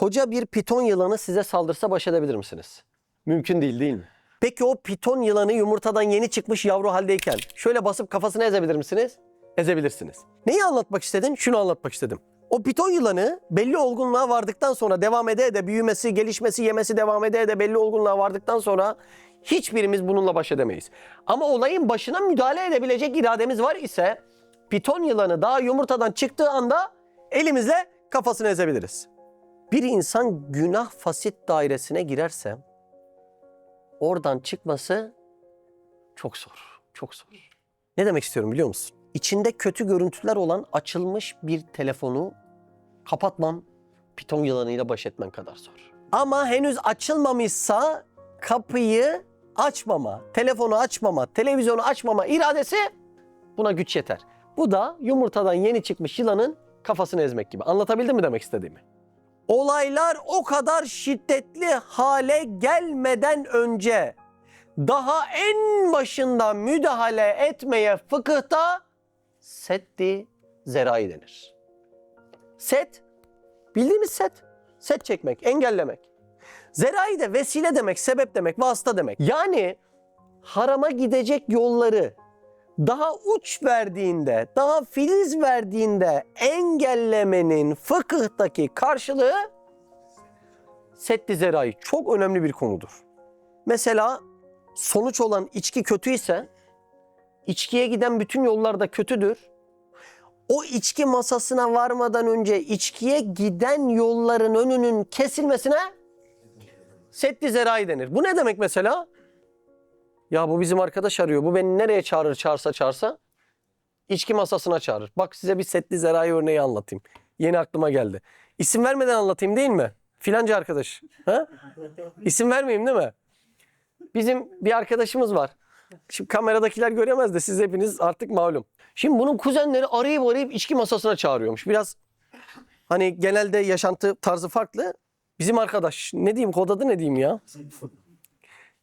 Koca bir piton yılanı size saldırsa baş edebilir misiniz? Mümkün değil değil mi? Peki o piton yılanı yumurtadan yeni çıkmış yavru haldeyken şöyle basıp kafasını ezebilir misiniz? Ezebilirsiniz. Neyi anlatmak istedim? Şunu anlatmak istedim. O piton yılanı belli olgunluğa vardıktan sonra devam ede ede büyümesi, gelişmesi, yemesi devam ede ede belli olgunluğa vardıktan sonra hiçbirimiz bununla baş edemeyiz. Ama olayın başına müdahale edebilecek irademiz var ise piton yılanı daha yumurtadan çıktığı anda elimizle kafasını ezebiliriz. Bir insan günah fasit dairesine girerse oradan çıkması çok zor. Çok zor. Ne demek istiyorum biliyor musun? İçinde kötü görüntüler olan açılmış bir telefonu kapatmam piton yılanıyla baş etmen kadar zor. Ama henüz açılmamışsa kapıyı açmama, telefonu açmama, televizyonu açmama iradesi buna güç yeter. Bu da yumurtadan yeni çıkmış yılanın kafasını ezmek gibi. Anlatabildim mi demek istediğimi? Olaylar o kadar şiddetli hale gelmeden önce daha en başında müdahale etmeye fıkıhta seddi zerai denir. Set, bildiğimiz set. Set çekmek, engellemek. Zerai de vesile demek, sebep demek, vasıta demek. Yani harama gidecek yolları daha uç verdiğinde, daha filiz verdiğinde engellemenin fıkıhtaki karşılığı seddi zerai. Çok önemli bir konudur. Mesela sonuç olan içki kötüyse içkiye giden bütün yollar da kötüdür. O içki masasına varmadan önce içkiye giden yolların önünün kesilmesine seddi zerai denir. Bu ne demek mesela? Ya bu bizim arkadaş arıyor. Bu beni nereye çağırır çağırsa çağırsa? İçki masasına çağırır. Bak size bir setli zerai örneği anlatayım. Yeni aklıma geldi. İsim vermeden anlatayım değil mi? Filanca arkadaş. Ha? İsim vermeyeyim değil mi? Bizim bir arkadaşımız var. Şimdi kameradakiler göremez de siz hepiniz artık malum. Şimdi bunun kuzenleri arayıp arayıp içki masasına çağırıyormuş. Biraz hani genelde yaşantı tarzı farklı. Bizim arkadaş ne diyeyim kod adı ne diyeyim ya?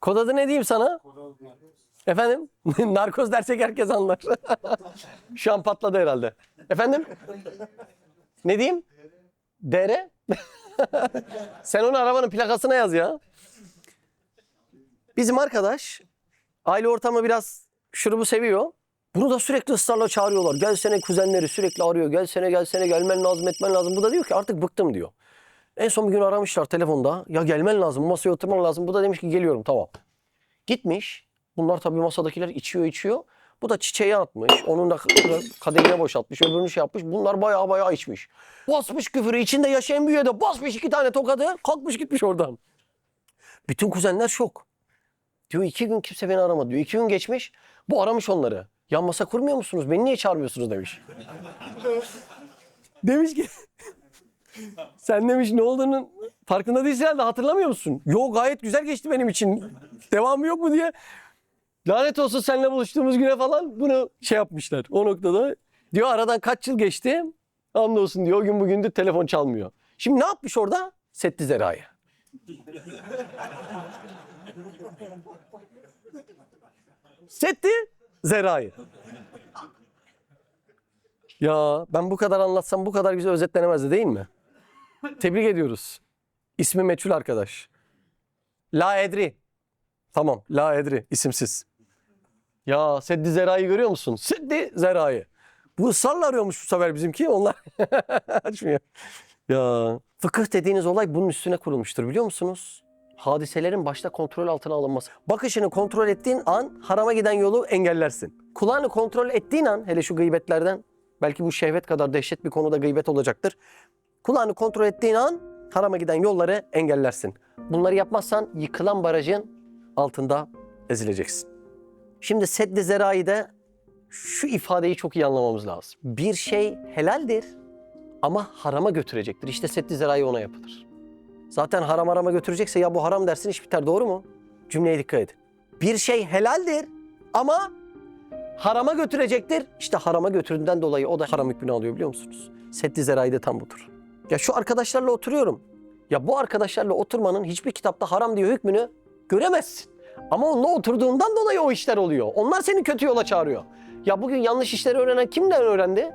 Kod adı ne diyeyim sana? Efendim? Narkoz dersek herkes anlar. Şu an patladı herhalde. Efendim? Ne diyeyim? DR? Sen onu arabanın plakasına yaz ya. Bizim arkadaş aile ortamı biraz şurubu seviyor. Bunu da sürekli ısrarla çağırıyorlar. Gelsene kuzenleri sürekli arıyor. Gelsene gelsene gelmen lazım etmen lazım. Bu da diyor ki artık bıktım diyor. En son bir gün aramışlar telefonda. Ya gelmen lazım masaya oturman lazım. Bu da demiş ki geliyorum tamam. Gitmiş. Bunlar tabii masadakiler içiyor içiyor. Bu da çiçeği atmış. Onun da kadehine boşaltmış. Öbürünü şey yapmış. Bunlar bayağı bayağı içmiş. Basmış küfürü. içinde yaşayan büyüye de basmış iki tane tokadı. Kalkmış gitmiş oradan. Bütün kuzenler şok. Diyor iki gün kimse beni aramadı diyor. İki gün geçmiş. Bu aramış onları. Yan masa kurmuyor musunuz? Beni niye çağırmıyorsunuz demiş. demiş ki sen demiş ne olduğunun farkında değilsin herhalde hatırlamıyor musun? Yok gayet güzel geçti benim için. Devamı yok mu diye. Lanet olsun seninle buluştuğumuz güne falan bunu şey yapmışlar. O noktada diyor aradan kaç yıl geçti. Hamdolsun diyor o gün bugündür telefon çalmıyor. Şimdi ne yapmış orada? Setti zerayı. Setti zerayı. Ya ben bu kadar anlatsam bu kadar güzel özetlenemezdi değil mi? Tebrik ediyoruz. İsmi meçhul arkadaş. La Edri. Tamam La Edri isimsiz. Ya Seddi Zera'yı görüyor musun? Seddi Zera'yı. Bu ısrarla arıyormuş bu sefer bizimki. Onlar açmıyor. Ya fıkıh dediğiniz olay bunun üstüne kurulmuştur biliyor musunuz? Hadiselerin başta kontrol altına alınması. Bakışını kontrol ettiğin an harama giden yolu engellersin. Kulağını kontrol ettiğin an hele şu gıybetlerden belki bu şehvet kadar dehşet bir konuda gıybet olacaktır. Kulağını kontrol ettiğin an harama giden yolları engellersin. Bunları yapmazsan yıkılan barajın altında ezileceksin. Şimdi seddi zeraide şu ifadeyi çok iyi anlamamız lazım. Bir şey helaldir ama harama götürecektir. İşte seddi zerai ona yapılır. Zaten haram harama götürecekse ya bu haram dersin iş biter doğru mu? Cümleye dikkat edin. Bir şey helaldir ama harama götürecektir. İşte harama götürdüğünden dolayı o da haram hükmünü alıyor biliyor musunuz? Seddi zerai de tam budur. Ya şu arkadaşlarla oturuyorum. Ya bu arkadaşlarla oturmanın hiçbir kitapta haram diye hükmünü göremezsin. Ama onunla oturduğundan dolayı o işler oluyor. Onlar seni kötü yola çağırıyor. Ya bugün yanlış işleri öğrenen kimden öğrendi?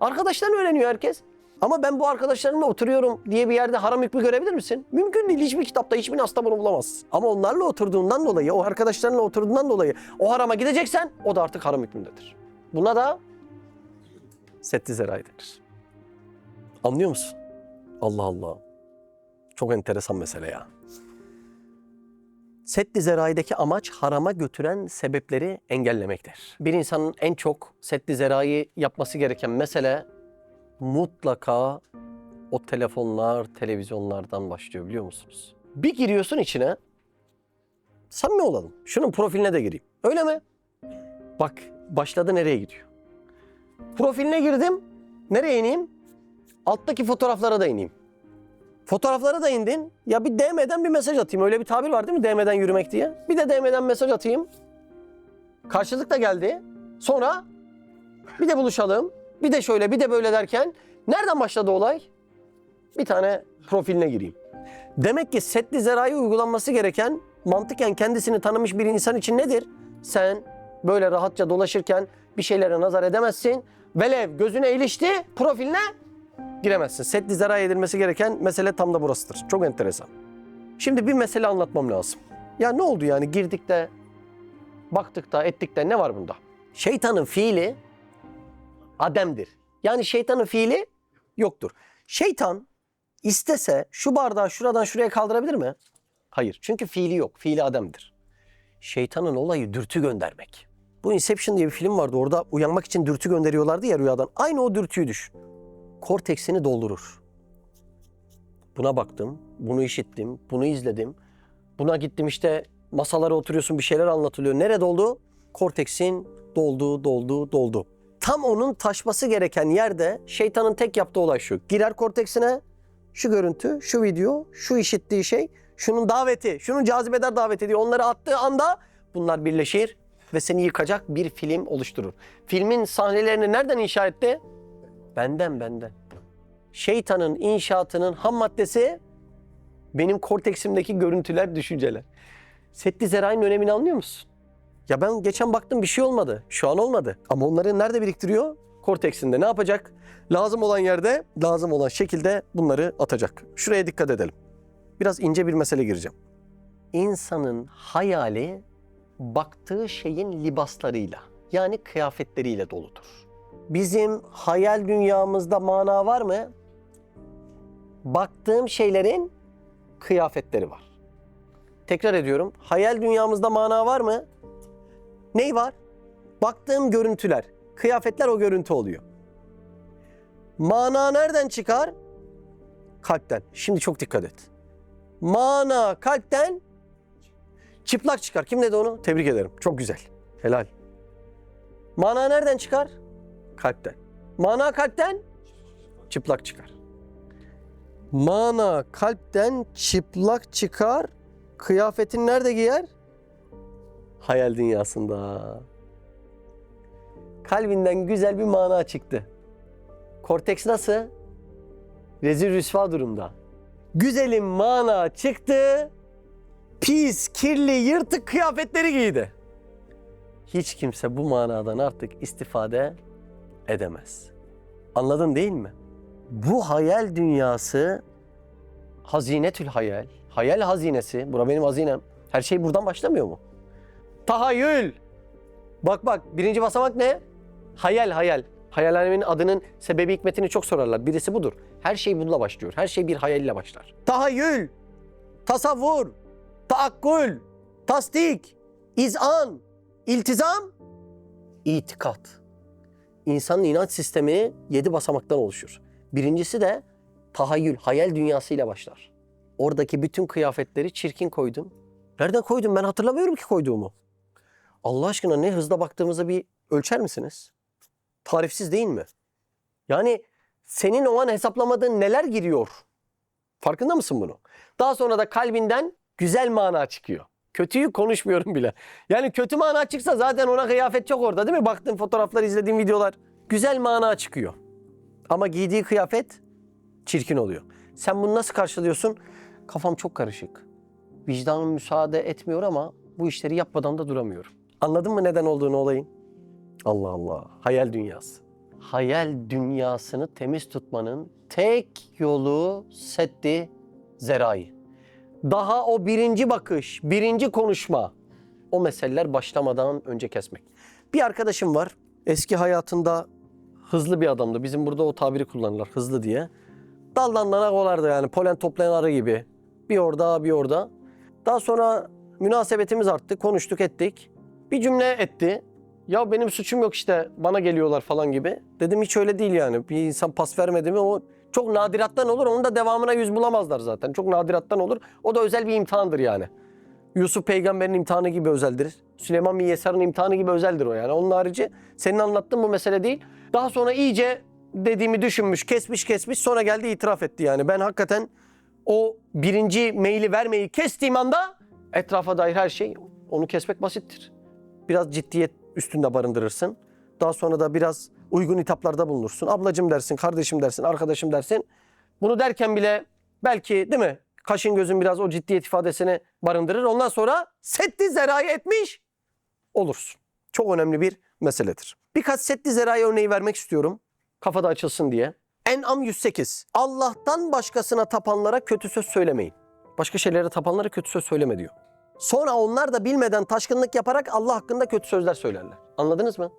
Arkadaştan öğreniyor herkes. Ama ben bu arkadaşlarımla oturuyorum diye bir yerde haram hükmü görebilir misin? Mümkün değil. Hiçbir kitapta, hiçbir nasta bunu bulamazsın. Ama onlarla oturduğundan dolayı, o arkadaşlarınla oturduğundan dolayı o harama gideceksen o da artık haram hükmündedir. Buna da setti zerai denir. Anlıyor musun? Allah Allah. Çok enteresan mesele ya. Seddi zeraideki amaç harama götüren sebepleri engellemektir. Bir insanın en çok seddi zerayı yapması gereken mesele mutlaka o telefonlar, televizyonlardan başlıyor biliyor musunuz? Bir giriyorsun içine, samimi olalım. Şunun profiline de gireyim. Öyle mi? Bak başladı nereye gidiyor? Profiline girdim. Nereye ineyim? Alttaki fotoğraflara da ineyim. Fotoğraflara da indin. Ya bir DM'den bir mesaj atayım. Öyle bir tabir var değil mi DM'den yürümek diye? Bir de DM'den mesaj atayım. Karşılık da geldi. Sonra bir de buluşalım. Bir de şöyle bir de böyle derken nereden başladı olay? Bir tane profiline gireyim. Demek ki setli zerayı uygulanması gereken mantıken kendisini tanımış bir insan için nedir? Sen böyle rahatça dolaşırken bir şeylere nazar edemezsin. Velev gözüne ilişti profiline giremezsin. Setli zarar edilmesi gereken mesele tam da burasıdır. Çok enteresan. Şimdi bir mesele anlatmam lazım. Ya ne oldu yani girdik de baktık da ettik de ne var bunda? Şeytanın fiili ademdir. Yani şeytanın fiili yoktur. Şeytan istese şu bardağı şuradan şuraya kaldırabilir mi? Hayır. Çünkü fiili yok. Fiili ademdir. Şeytanın olayı dürtü göndermek. Bu Inception diye bir film vardı. Orada uyanmak için dürtü gönderiyorlardı ya rüyadan. Aynı o dürtüyü düşün korteksini doldurur. Buna baktım, bunu işittim, bunu izledim. Buna gittim işte masalara oturuyorsun bir şeyler anlatılıyor. Nerede doldu? Korteksin doldu, doldu, doldu. Tam onun taşması gereken yerde şeytanın tek yaptığı olay şu. Girer korteksine şu görüntü, şu video, şu işittiği şey, şunun daveti, şunun cazibedar daveti diye onları attığı anda bunlar birleşir ve seni yıkacak bir film oluşturur. Filmin sahnelerini nereden inşa etti? Benden benden. Şeytanın inşaatının ham maddesi benim korteksimdeki görüntüler, düşünceler. Setti zerayın önemini anlıyor musun? Ya ben geçen baktım bir şey olmadı. Şu an olmadı. Ama onları nerede biriktiriyor? Korteksinde. Ne yapacak? Lazım olan yerde, lazım olan şekilde bunları atacak. Şuraya dikkat edelim. Biraz ince bir mesele gireceğim. İnsanın hayali baktığı şeyin libaslarıyla yani kıyafetleriyle doludur. Bizim hayal dünyamızda mana var mı? Baktığım şeylerin kıyafetleri var. Tekrar ediyorum. Hayal dünyamızda mana var mı? Ney var? Baktığım görüntüler. Kıyafetler o görüntü oluyor. Mana nereden çıkar? Kalpten. Şimdi çok dikkat et. Mana kalpten çıplak çıkar. Kim dedi onu? Tebrik ederim. Çok güzel. Helal. Mana nereden çıkar? Kalpten. Mana kalpten çıplak çıkar. Mana kalpten çıplak çıkar. Kıyafetin nerede giyer? Hayal dünyasında. Kalbinden güzel bir mana çıktı. Korteks nasıl? Rezil rüsva durumda. Güzelim mana çıktı. Pis, kirli, yırtık kıyafetleri giydi. Hiç kimse bu manadan artık istifade edemez. Anladın değil mi? Bu hayal dünyası hazinetül hayal. Hayal hazinesi. Bura benim hazinem. Her şey buradan başlamıyor mu? Tahayyül. Bak bak birinci basamak ne? Hayal hayal. Hayal aleminin adının sebebi hikmetini çok sorarlar. Birisi budur. Her şey bununla başlıyor. Her şey bir hayal ile başlar. Tahayyül, tasavvur, taakkul, tasdik, izan, iltizam, itikat. İnsanın inanç sistemi yedi basamaktan oluşur. Birincisi de tahayyül, hayal dünyasıyla başlar. Oradaki bütün kıyafetleri çirkin koydum. Nereden koydum ben hatırlamıyorum ki koyduğumu. Allah aşkına ne hızla baktığımızı bir ölçer misiniz? Tarifsiz değil mi? Yani senin o an hesaplamadığın neler giriyor? Farkında mısın bunu? Daha sonra da kalbinden güzel mana çıkıyor. Kötüyü konuşmuyorum bile. Yani kötü mana çıksa zaten ona kıyafet çok orada değil mi? Baktığın fotoğraflar, izlediğin videolar. Güzel mana çıkıyor. Ama giydiği kıyafet çirkin oluyor. Sen bunu nasıl karşılıyorsun? Kafam çok karışık. Vicdanım müsaade etmiyor ama bu işleri yapmadan da duramıyorum. Anladın mı neden olduğunu olayın? Allah Allah. Hayal dünyası. hayal dünyasını temiz tutmanın tek yolu setti zerai. Daha o birinci bakış, birinci konuşma o meseleler başlamadan önce kesmek. Bir arkadaşım var. Eski hayatında hızlı bir adamdı. Bizim burada o tabiri kullanırlar hızlı diye. Daldan dana kolardı yani polen toplayan arı gibi. Bir orada bir orada. Daha sonra münasebetimiz arttı. Konuştuk ettik. Bir cümle etti. Ya benim suçum yok işte bana geliyorlar falan gibi. Dedim hiç öyle değil yani. Bir insan pas vermedi mi o çok nadirattan olur. Onun da devamına yüz bulamazlar zaten. Çok nadirattan olur. O da özel bir imtihandır yani. Yusuf peygamberin imtihanı gibi özeldir. Süleyman bin Yesar'ın imtihanı gibi özeldir o yani. Onun harici senin anlattığın bu mesele değil. Daha sonra iyice dediğimi düşünmüş, kesmiş kesmiş sonra geldi itiraf etti yani. Ben hakikaten o birinci maili vermeyi kestiğim anda etrafa dair her şey onu kesmek basittir. Biraz ciddiyet üstünde barındırırsın. Daha sonra da biraz uygun hitaplarda bulunursun. Ablacım dersin, kardeşim dersin, arkadaşım dersin. Bunu derken bile belki değil mi? Kaşın gözün biraz o ciddiyet ifadesini barındırır. Ondan sonra setti zerayı etmiş olursun. Çok önemli bir meseledir. Birkaç setti zerayı örneği vermek istiyorum. Kafada açılsın diye. En'am 108. Allah'tan başkasına tapanlara kötü söz söylemeyin. Başka şeylere tapanlara kötü söz söyleme diyor. Sonra onlar da bilmeden taşkınlık yaparak Allah hakkında kötü sözler söylerler. Anladınız mı?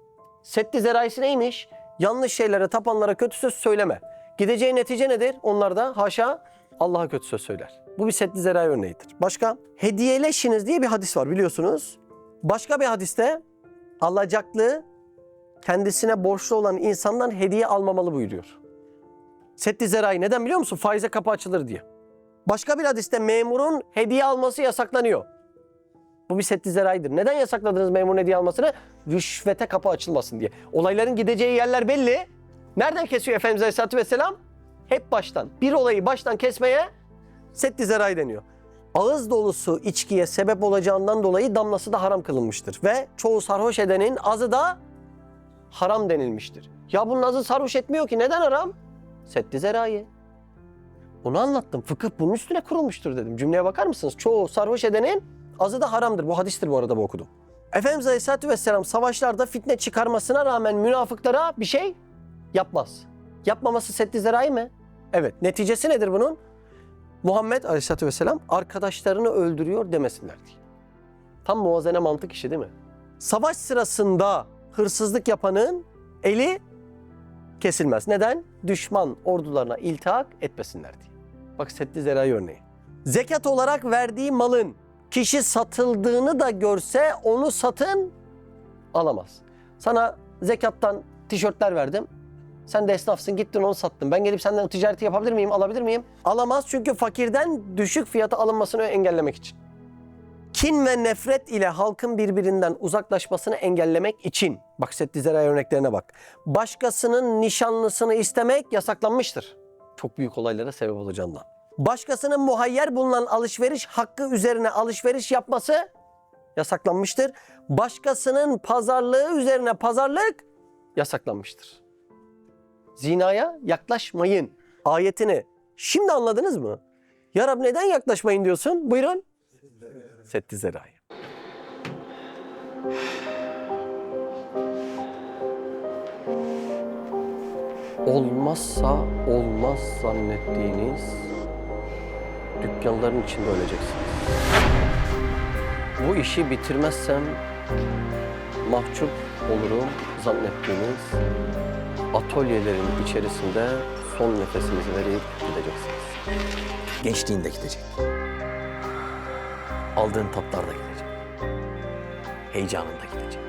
Setti zeraisi neymiş? Yanlış şeylere tapanlara kötü söz söyleme. Gideceği netice nedir? Onlar da haşa Allah'a kötü söz söyler. Bu bir setti zerai örneğidir. Başka? Hediyeleşiniz diye bir hadis var biliyorsunuz. Başka bir hadiste alacaklı kendisine borçlu olan insandan hediye almamalı buyuruyor. Setti zerai neden biliyor musun? Faize kapı açılır diye. Başka bir hadiste memurun hediye alması yasaklanıyor. Bu bir setti zeraidir. Neden yasakladınız memurun hediye almasını? Rüşvete kapı açılmasın diye. Olayların gideceği yerler belli. Nereden kesiyor Efendimiz Aleyhisselatü Vesselam? Hep baştan. Bir olayı baştan kesmeye setti zerai deniyor. Ağız dolusu içkiye sebep olacağından dolayı damlası da haram kılınmıştır. Ve çoğu sarhoş edenin azı da haram denilmiştir. Ya bunun azı sarhoş etmiyor ki neden haram? Setti zerai. Bunu anlattım. Fıkıh bunun üstüne kurulmuştur dedim. Cümleye bakar mısınız? Çoğu sarhoş edenin azı da haramdır. Bu hadistir bu arada bu okudum. Efendimiz Aleyhisselatü Vesselam savaşlarda fitne çıkarmasına rağmen münafıklara bir şey yapmaz. Yapmaması setti zerai mi? Evet. Neticesi nedir bunun? Muhammed Aleyhisselatü Vesselam arkadaşlarını öldürüyor demesinler diye. Tam muvazene mantık işi değil mi? Savaş sırasında hırsızlık yapanın eli kesilmez. Neden? Düşman ordularına iltihak etmesinler diye. Bak setti zerai örneği. Zekat olarak verdiği malın kişi satıldığını da görse onu satın alamaz. Sana zekattan tişörtler verdim. Sen de esnafsın gittin onu sattın. Ben gelip senden ticareti yapabilir miyim, alabilir miyim? Alamaz çünkü fakirden düşük fiyata alınmasını engellemek için. Kin ve nefret ile halkın birbirinden uzaklaşmasını engellemek için. Bak Setti Zerai örneklerine bak. Başkasının nişanlısını istemek yasaklanmıştır. Çok büyük olaylara sebep olacağından. Başkasının muhayyer bulunan alışveriş hakkı üzerine alışveriş yapması yasaklanmıştır. Başkasının pazarlığı üzerine pazarlık yasaklanmıştır. Zinaya yaklaşmayın ayetini şimdi anladınız mı? Ya Rab neden yaklaşmayın diyorsun? Buyurun. Setti Zerai. Olmazsa olmaz zannettiğiniz dükkanların içinde öleceksiniz. Bu işi bitirmezsem mahcup olurum zannettiğiniz atölyelerin içerisinde son nefesinizi verip gideceksiniz. Gençliğin de gidecek. Aldığın tatlar da gidecek. Heyecanın da gidecek.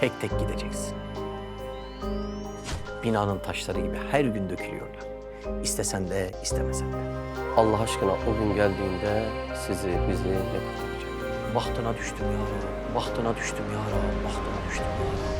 Tek tek gideceksin. Binanın taşları gibi her gün dökülüyorlar. İstesen de istemesen de. Allah aşkına o gün geldiğinde sizi bizi ne kurtaracak? Bahtına düştüm ya Rab, bahtına düştüm ya Rab, bahtına düştüm ya Rab,